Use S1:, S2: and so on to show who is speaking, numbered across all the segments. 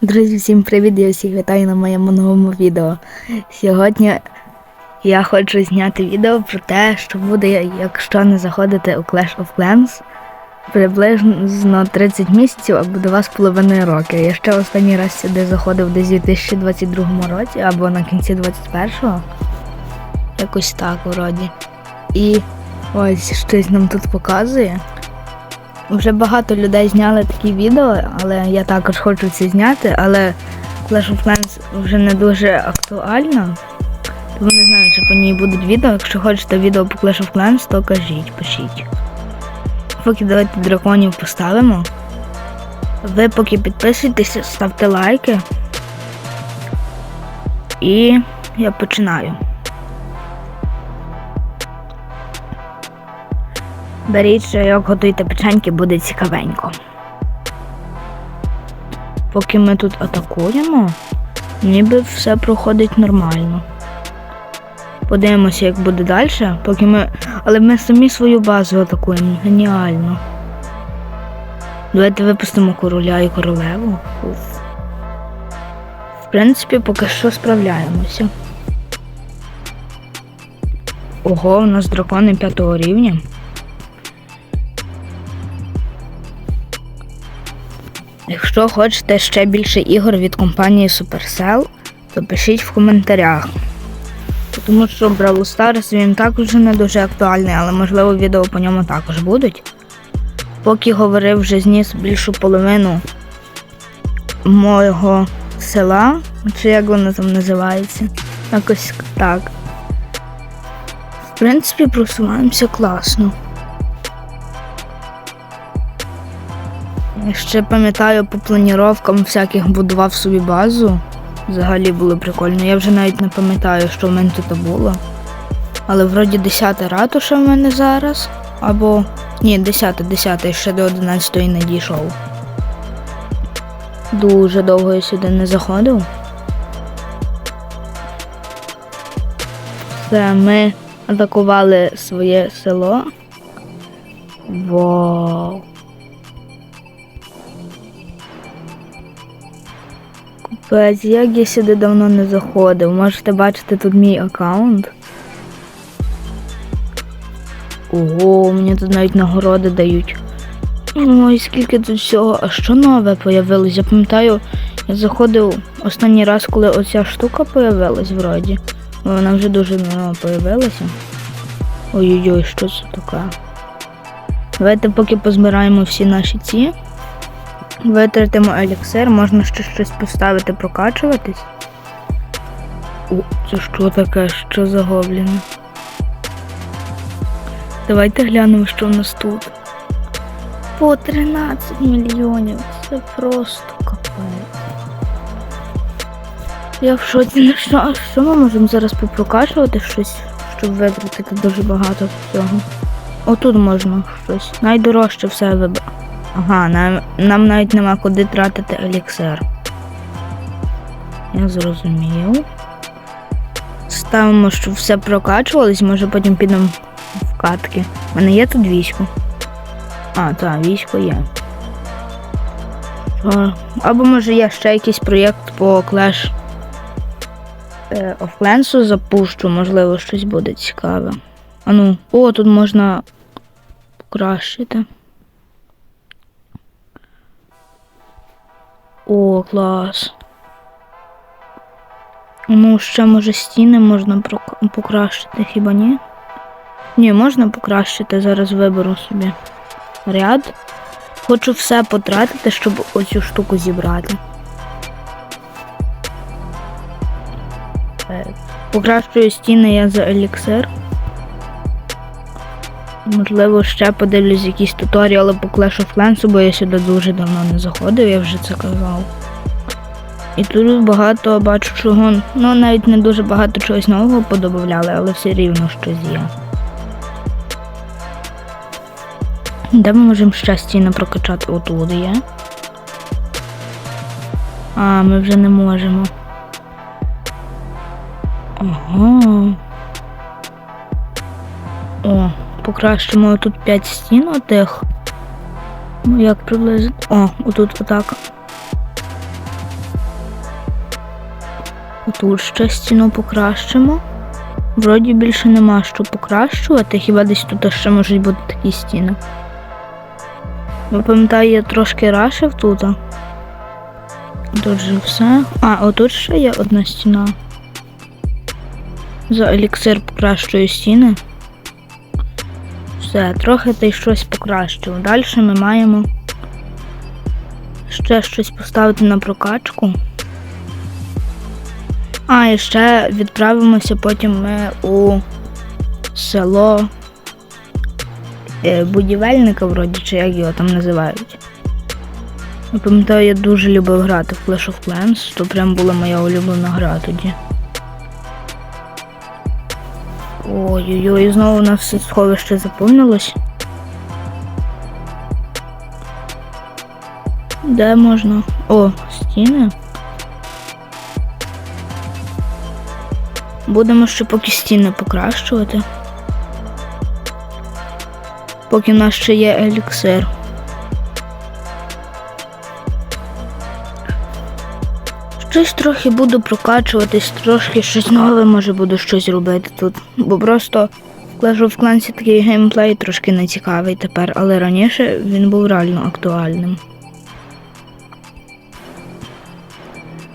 S1: Друзі, всім привіт! Я всіх вітаю на моєму новому відео. Сьогодні я хочу зняти відео про те, що буде, якщо не заходити у Clash of Clans приблизно 30 місяців або 2,5 роки. Я ще останній раз сюди заходив десь у 2022 році або на кінці 21-го. Якось так вроді. І ось щось нам тут показує. Вже багато людей зняли такі відео, але я також хочу це зняти, але Clash of Clans вже не дуже актуально. Тому не знаю, чи по ній будуть відео. Якщо хочете відео по Clash of Clans, то кажіть, пишіть. Поки давайте драконів поставимо. Ви поки підписуйтесь, ставте лайки. І я починаю. Беріть, як готуєте печеньки, буде цікавенько. Поки ми тут атакуємо, ніби все проходить нормально. Подивимося, як буде далі, поки ми. Але ми самі свою базу атакуємо. Геніально. Давайте випустимо короля і королеву. В принципі, поки що справляємося. Ого, у нас дракони п'ятого рівня. Якщо хочете ще більше ігор від компанії Supercell, то пишіть в коментарях. Тому що Brawl Stars він також не дуже актуальний, але можливо відео по ньому також будуть. Поки говорив, вже зніс більшу половину мого села, чи як воно там називається. Якось так. В принципі, просуваємося класно. Ще пам'ятаю по планіровкам всяких будував собі базу. Взагалі було прикольно. Я вже навіть не пам'ятаю, що в мене тут було. Але вроді 10 ратуша в мене зараз. Або. Ні, 10, 10, ще до 11 не дійшов. Дуже довго я сюди не заходив. Все, ми атакували своє село. Вау. Як я сюди давно не заходив. Можете бачити тут мій аккаунт. Ого, мені тут навіть нагороди дають. Ой, скільки тут всього, а що нове появилось? Я пам'ятаю, я заходив останній раз, коли оця штука появилась вроді. Вона вже дуже давно появилася. Ой-ой-ой, що це таке? Давайте поки позбираємо всі наші ці. Витратимо еліксир, можна ще щось поставити, прокачуватись. О, це що таке? Що за гобліни? Давайте глянемо, що в нас тут. По 13 мільйонів. Це просто капець. Я в шоці. Ну що, а що ми можемо зараз попрокачувати щось, щоб витратити дуже багато всього? Отут можна щось. Найдорожче все вибрати. Ага, нам, нам навіть нема куди тратити еліксир. Я зрозумів. Ставимо, щоб все прокачувалось, може потім підемо в катки. У мене є тут військо. А, так, військо є. Або може я ще якийсь проєкт по Clash е, of Clans запущу, можливо, щось буде цікаве. А ну, о, тут можна покращити. О, клас. Ну, ще може стіни можна покращити, хіба ні? Ні, можна покращити, зараз виберу собі ряд. Хочу все потратити, щоб оцю штуку зібрати. Е, Покращую стіни я за еліксир. Можливо, ще подивлюсь якісь туторіали по Clash of Clans, бо я сюди дуже давно не заходив, я вже це казав. І тут багато бачу чого, ну навіть не дуже багато чогось нового подобавляли, але все рівно щось є. Де ми можемо ще стіни прокачати? Отут є. А, ми вже не можемо. Ага. О, покращимо тут 5 стін отих. Ну як приблизно. О, отут отак. Отут ще стіну покращимо. Вроді більше нема що покращувати, хіба десь тут ще можуть бути такі стіни. Я пам'ятаю, я трошки рашив тут. Тут же все. А, отут ще є одна стіна. За еліксир покращую стіни. Все, трохи та й щось покращив. Далі ми маємо ще щось поставити на прокачку. А, і ще відправимося потім ми у село е, будівельника, вроді, чи як його там називають. Я пам'ятаю, я дуже любив грати в Clash of Clans, то прям була моя улюблена гра тоді. Ой-ой-ой, знову у нас все сховище заповнилось. Де можна? О, стіни. Будемо ще поки стіни покращувати. Поки в нас ще є еліксир. Щось трохи буду прокачуватись, трошки щось нове, може буду щось робити тут. Бо просто в Clash of Clans такий геймплей трошки не цікавий тепер, але раніше він був реально актуальним.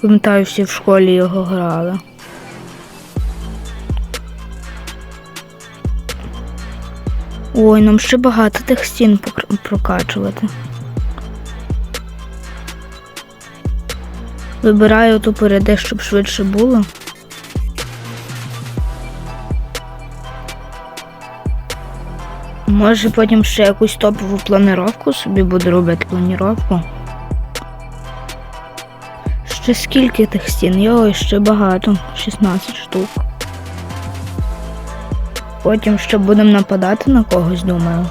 S1: Пам'ятаю, всі в школі його грали. Ой, нам ще багато тих стін прокачувати. Вибираю ту переде, щоб швидше було. Може потім ще якусь топову планировку собі буду робити планіровку. Ще скільки тих стін? Йой, ще багато. 16 штук. Потім ще будемо нападати на когось, думаю.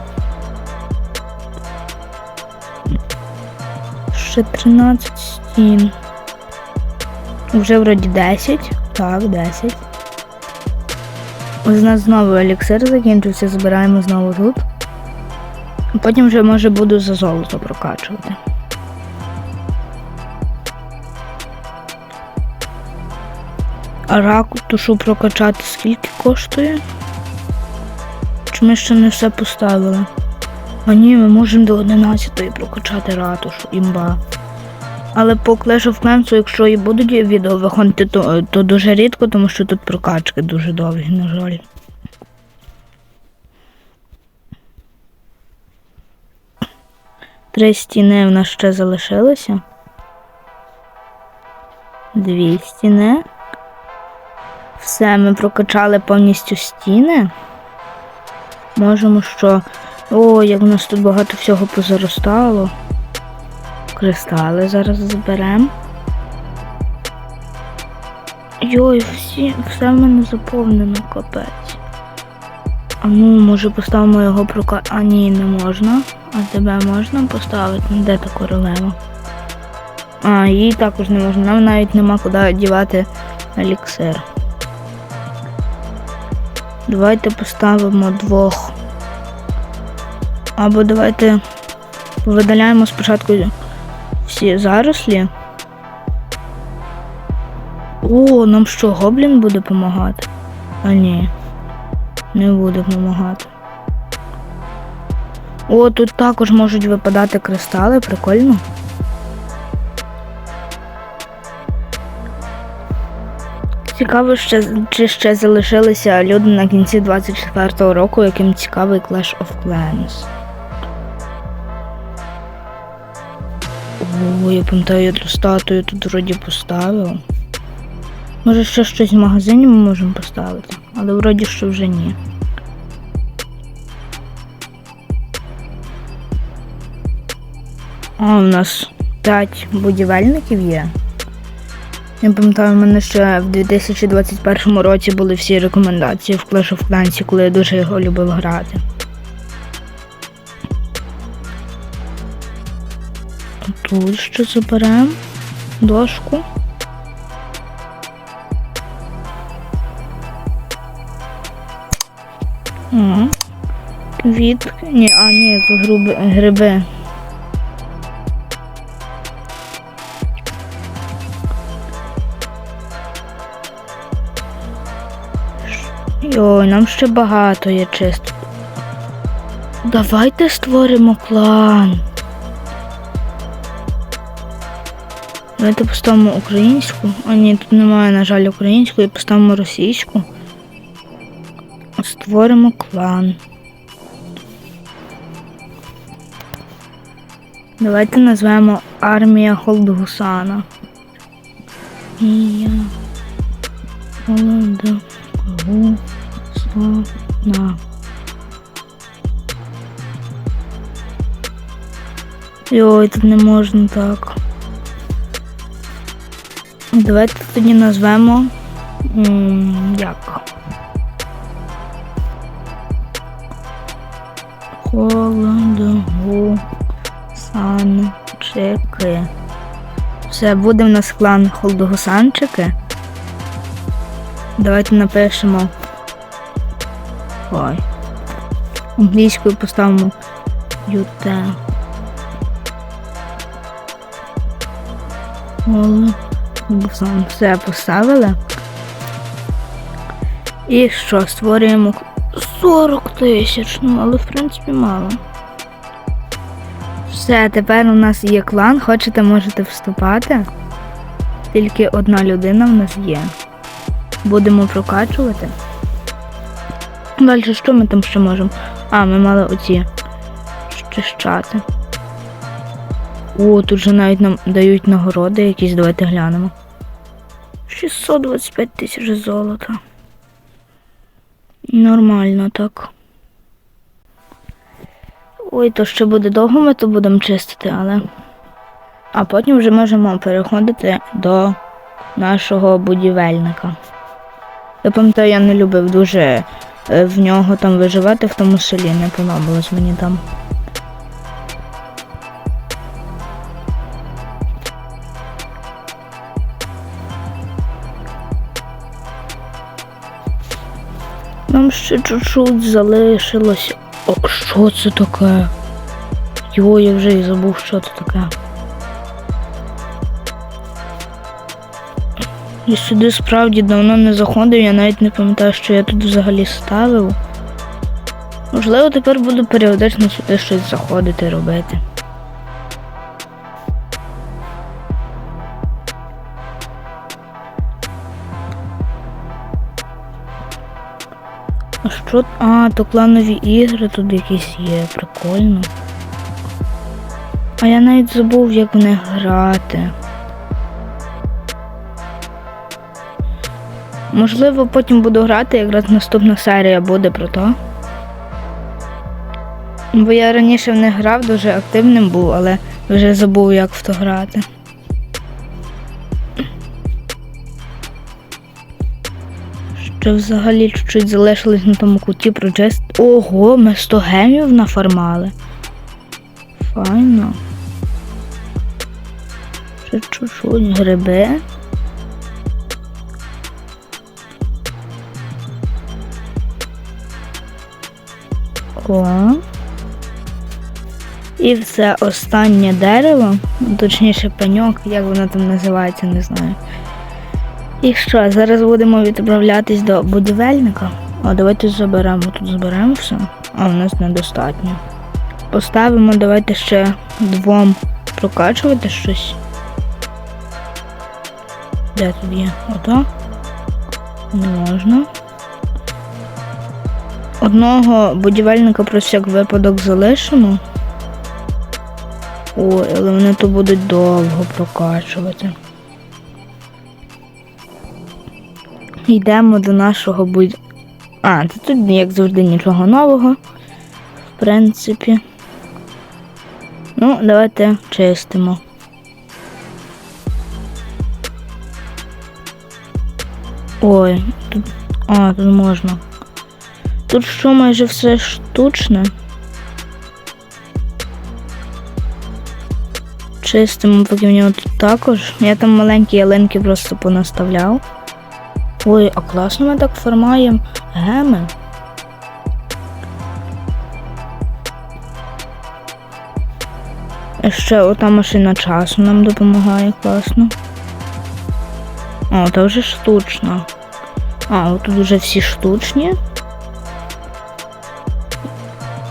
S1: Ще 13 стін. Вже вроді 10. Так, 10. Ось у нас знову еліксир закінчився, збираємо знову тут. Потім вже може буду за золото прокачувати. А раку тушу прокачати скільки коштує? Чи ми ще не все поставили? А ні, ми можемо до 11 прокачати ратушу, імба. Але по Clash of Clans, якщо і будуть відео виходити, то, то дуже рідко, тому що тут прокачки дуже довгі, на жаль. Три стіни в нас ще залишилося. Дві стіни. Все, ми прокачали повністю стіни. Можемо що. О, як в нас тут багато всього позаростало. Кристали зараз зберемо. Йой, всі, все в мене заповнено, капець. А ну, може поставимо його прока... А ні, не можна. А тебе можна поставити? Ну, Де та королева? А, їй також не можна. Нам навіть нема куди дівати еліксир. Давайте поставимо двох. Або давайте видаляємо спочатку всі зарослі. О, нам що, гоблін буде допомагати? А ні, не буде допомагати. О, тут також можуть випадати кристали, прикольно. Цікаво, ще, чи ще залишилися люди на кінці 24-го року, яким цікавий Clash of Clans. О, я пам'ятаю, я ту статую тут вроді поставив. Може ще щось в магазині ми можемо поставити, але вроді що вже ні. А, у нас 5 будівельників є. Я пам'ятаю, в мене ще в 2021 році були всі рекомендації в Clash of Clans, коли я дуже його любив грати. Тут ще заберемо дошку. Ага. Квітки. Ні, а ні, груби, гриби. Йой, нам ще багато є чисто. Давайте створимо клан. Давайте поставимо українську. А ні, тут немає, на жаль, української, поставимо російську. Створимо клан. Давайте назвемо армія Холдгусана. Армія Холдгусана. Йой, тут не можна так. Давайте тоді назвемо як. Холодгусанчики. Все, буде в нас клан Холодгусанчики. Давайте напишемо. Ой. Англійською поставимо юте. Холодгусан. Все поставили. І що, створюємо 40 тисяч, ну але в принципі мало. Все, тепер у нас є клан, хочете, можете вступати. Тільки одна людина в нас є. Будемо прокачувати. Далі що ми там ще можемо? А, ми мали оці щищати. О, тут же навіть нам дають нагороди якісь, давайте глянемо. 625 тисяч золота. Нормально так. Ой, то ще буде довго, ми то будемо чистити, але. А потім вже можемо переходити до нашого будівельника. Я пам'ятаю, я не любив дуже е, в нього там виживати в тому селі, не подобалось мені там. Ще чуть-чуть залишилось. О, що це таке? Йо, я вже і забув, що це таке. Я сюди справді давно не заходив, я навіть не пам'ятаю, що я тут взагалі ставив. Можливо, тепер буду періодично сюди щось заходити робити. Що? А, то кланові ігри тут якісь є, прикольно. А я навіть забув, як в них грати. Можливо, потім буду грати, якраз наступна серія буде про то. Бо я раніше в них грав, дуже активним був, але вже забув, як в то грати. Ще взагалі чуть-чуть залишилось на тому куті про джест. Ого, ми 100 гемів нафармали. Файно. Ще чуть-чуть гриби. О. І все останнє дерево, точніше пеньок, як воно там називається, не знаю. І що, зараз будемо відправлятись до будівельника. А давайте заберемо. Тут зберемо все, а у нас недостатньо. Поставимо, давайте ще двом прокачувати щось. Де тут є? Ото? Не можна. Одного будівельника про всяк випадок залишимо. Ой, але вони то будуть довго прокачувати. Йдемо до нашого будь... А, то тут, як завжди, нічого нового. В принципі. Ну, давайте чистимо. Ой, тут. А, тут можна. Тут що майже все штучне. Чистимо, поки в нього тут також. Я там маленькі ялинки просто понаставляв. Ой, а класно ми так формаємо геми. Ще ота машина часу нам допомагає класно. О, це вже штучно. А, от тут вже всі штучні.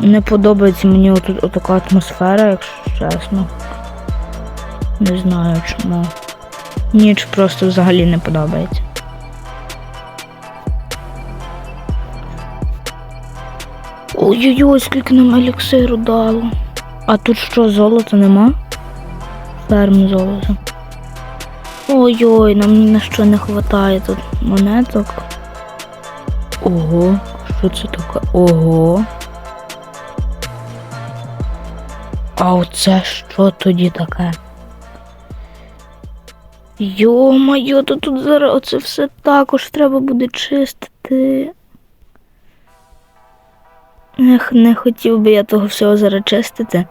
S1: Не подобається мені отут отака атмосфера, якщо чесно. Не знаю чому. Ніч просто взагалі не подобається. Ой-ой-ой, скільки нам еліксиру дало. А тут що, золота нема? Ферм золота. Ой-ой, нам ні на що не вистачає тут монеток. Ого, що це таке? Ого. А оце що тоді таке? Йо-моє, то тут зараз оце все також треба буде чистити. Ех, не хотів би я того всього зараз чистити,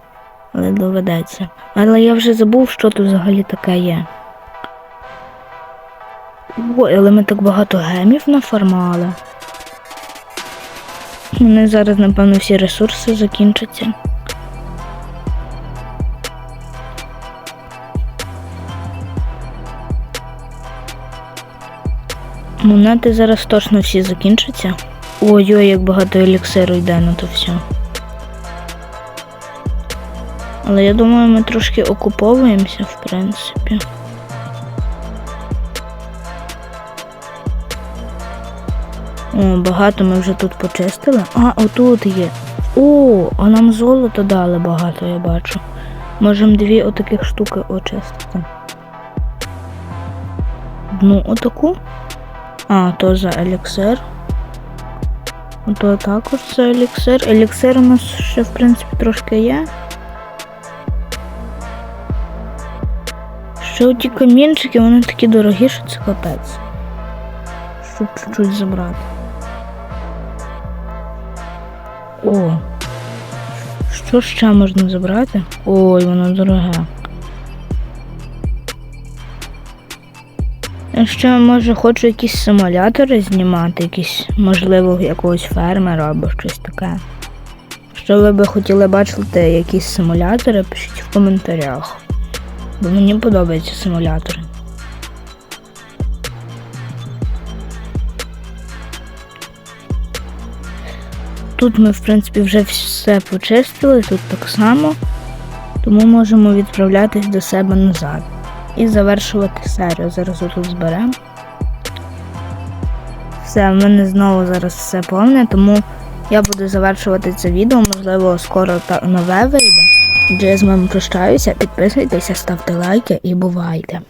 S1: але доведеться. Але я вже забув, що тут взагалі таке є. Ой, але ми так багато гемів нафармали. У мене зараз, напевно, всі ресурси закінчаться. Монети зараз точно всі закінчаться. Ой-ой, як багато еліксиру йде на то все. Але я думаю, ми трошки окуповуємося, в принципі. О, багато ми вже тут почистили. А, отут є. О, а нам золото дали багато, я бачу. Можемо дві отаких штуки очистити. Одну отаку. А, то за еліксир. То також за еліксир. Еліксир у нас ще, в принципі, трошки є. Ще ті камінчики, вони такі дорогі, що це капець. Щоб чуть-чуть забрати. О. Що ще можна забрати? Ой, воно дороге. Ще, може, хочу якісь симулятори знімати, якісь, можливо, якогось фермера або щось таке. Якщо ви би хотіли бачити якісь симулятори, пишіть в коментарях. Бо мені подобаються симулятори. Тут ми, в принципі, вже все почистили, тут так само, тому можемо відправлятись до себе назад і завершувати серію. Зараз тут зберемо. Все, в мене знову зараз все повне, тому я буду завершувати це відео, можливо, скоро та нове вийде. Отже, я з вами прощаюся, підписуйтеся, ставте лайки і бувайте.